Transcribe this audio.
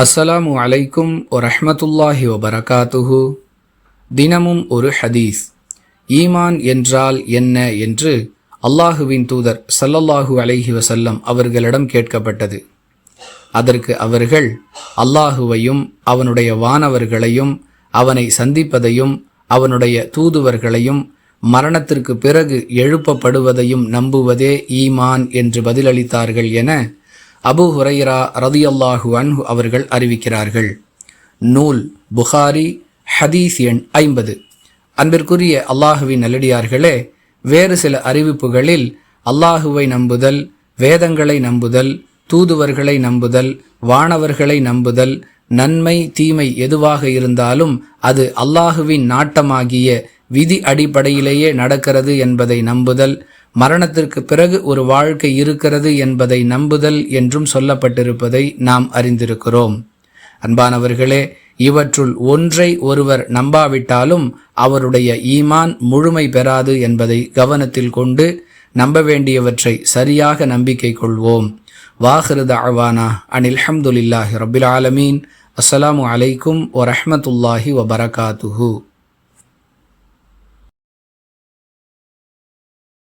அஸ்ஸலாமு அலைக்கும் வரஹ்மத்துல்லாஹி வபரகாத்துஹு. தினமும் ஒரு ஹதீஸ். ஈமான் என்றால் என்ன என்று அல்லாஹுவின் தூதர் சல்லல்லாஹு அலைஹி வசல்லம் அவர்களிடம் கேட்கப்பட்டது. அதற்கு அவர்கள் அல்லாஹுவையும் அவனுடைய வானவர்களையும் அவனை சந்திப்பதையும் அவனுடைய தூதுவர்களையும் மரணத்திற்கு பிறகு எழுப்பப்படுவதையும் நம்புவதே ஈமான் என்று பதிலளித்தார்கள் என அபு ஹுரைரா ரதியல்லாஹு அன்ஹு அவர்கள் அறிவிக்கிறார்கள். நூல் புகாரி ஹதீஸ் எண் ஐம்பது. அன்பிற்குரிய அல்லாஹுவின் நல்லடியார்களே வேறு சில அறிவிப்புகளில் அல்லாஹுவை நம்புதல் வேதங்களை நம்புதல் தூதுவர்களை நம்புதல் வானவர்களை நம்புதல் நன்மை தீமை எதுவாக இருந்தாலும் அது அல்லாஹுவின் நாட்டமாகிய விதி அடிப்படையிலேயே நடக்கிறது என்பதை நம்புதல் மரணத்திற்கு பிறகு ஒரு வாழ்க்கை இருக்கிறது என்பதை நம்புதல் என்றும் சொல்லப்பட்டிருப்பதை நாம் அறிந்திருக்கிறோம். அன்பானவர்களே இவற்றுள் ஒன்றை ஒருவர் நம்பாவிட்டாலும் அவருடைய ஈமான் முழுமை பெறாது என்பதை கவனத்தில் கொண்டு நம்ப வேண்டியவற்றை சரியாக நம்பிக்கை கொள்வோம். வாஹிருத அவானா அனில் ஹம்துலில்லாஹி ரபில் ஆலமீன். அஸ்ஸலாமு அலைக்கும் ஒரஹமத்துல்லாஹி வபரகாத்துஹூ.